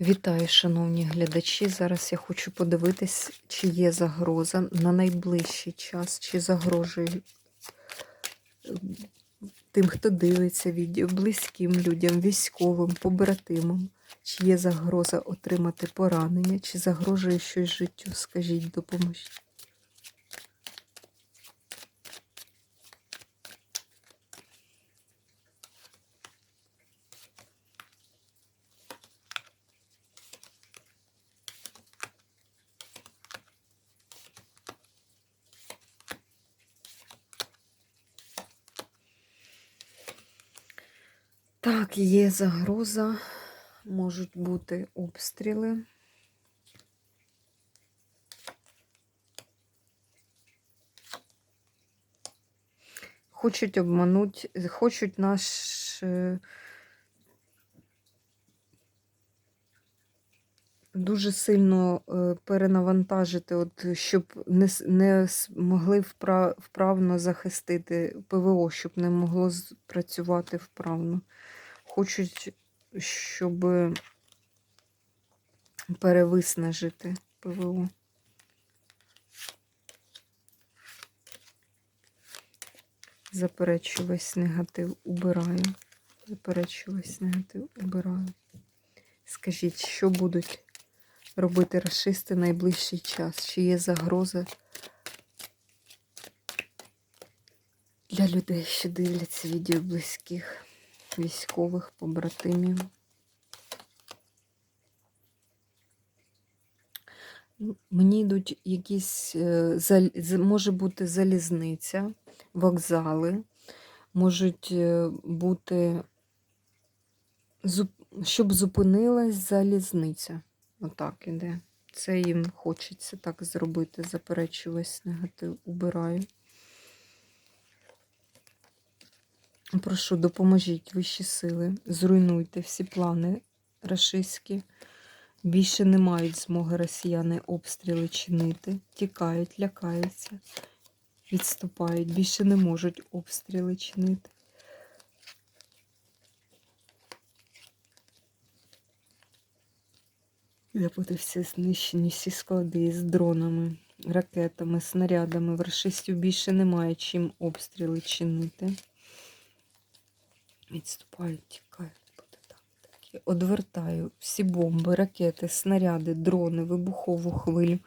Вітаю, шановні глядачі. Зараз я хочу подивитись, чи є загроза на найближчий час, чи загрожує е, тим, хто дивиться відео, близьким людям, військовим, побратимам, чи є загроза отримати поранення, чи загрожує щось життю. Скажіть, допоможіть. Так, є загроза, можуть бути обстріли. Хочуть обмануть, хочуть наш е, дуже сильно е, перенавантажити, от, щоб не, не могли впра- вправно захистити ПВО, щоб не могло працювати вправно. Хочуть, щоб перевиснажити ПВО. Заперечу весь негатив, убираю. Заперечу весь негатив, убираю. Скажіть, що будуть робити расисти найближчий час? Чи є загроза для людей, що дивляться відео близьких, військових, побратимів? Мені йдуть якісь, е, може бути залізниця, вокзали, можуть е, бути, щоб зупинилась залізниця. Отак іде. Це їм хочеться так зробити. Заперечу весь негатив, убираю. Прошу, допоможіть вищі сили, зруйнуйте всі плани рашистські. Більше не мають змоги росіяни обстріли чинити, тікають, лякаються, відступають, більше не можуть обстріли чинити. Де буде всі знищені, всі склади з дронами, ракетами, снарядами. В рашистів більше немає чим обстріли чинити. Відступають, тікають. Буде так, такі. Одвертаю всі бомби, ракети, снаряди, дрони, вибухову хвилю,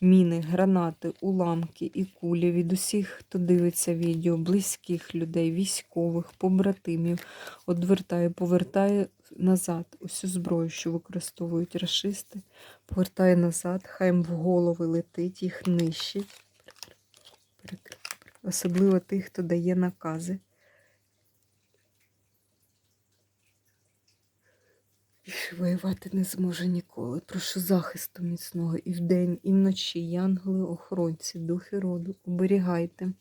міни, гранати, уламки і кулі від усіх, хто дивиться відео, близьких людей, військових, побратимів. Одвертаю, повертаю назад усю зброю, що використовують рашисти. Повертаю назад, хай їм в голови летить, їх нищить. Особливо тих, хто дає накази. Більше воювати не зможе ніколи. Прошу захисту міцного і вдень, і вночі, янголи, охоронці, духи роду, оберігайте.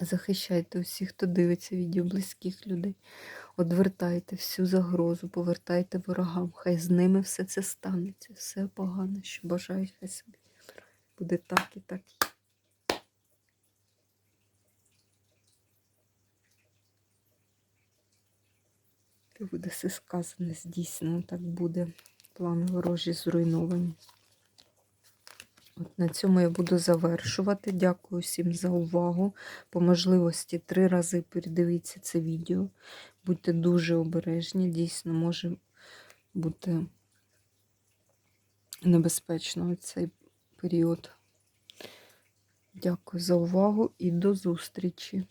Захищайте усіх, хто дивиться відео близьких людей. Одвертайте всю загрозу, повертайте ворогам. Хай з ними все це станеться, все погане, що бажають, хай собі буде так і так. Та буде все сказане, здійснено, так буде. Плани ворожі зруйновані. От на цьому я буду завершувати. Дякую всім за увагу. По можливості три рази передивіться це відео. Будьте дуже обережні, дійсно може бути небезпечно цей період. Дякую за увагу і до зустрічі!